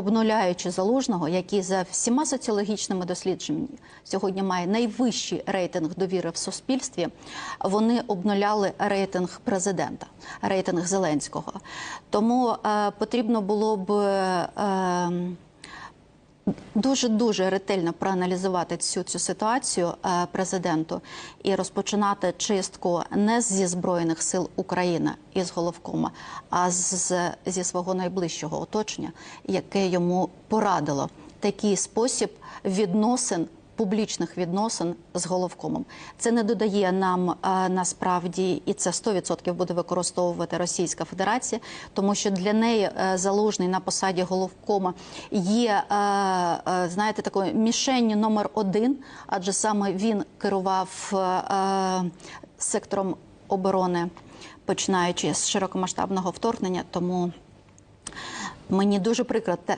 обнуляючи залужного, який за всіма соціологічними дослідженнями сьогодні має найвищий рейтинг довіри в суспільстві. Вони обнуляли рейтинг президента, рейтинг Зеленського. Тому е, потрібно було б. Е, дуже дуже ретельно проаналізувати цю цю ситуацію е, президенту і розпочинати чистку не зі збройних сил України із головкома, а з, зі свого найближчого оточення, яке йому порадило такий спосіб відносин. Публічних відносин з головкомом це не додає нам а, насправді, і це 100% буде використовувати Російська Федерація, тому що для неї е, залужний на посаді головкома є е, е, знаєте такою мішенню номер один, адже саме він керував е, сектором оборони, починаючи з широкомасштабного вторгнення. Тому мені дуже прикро те,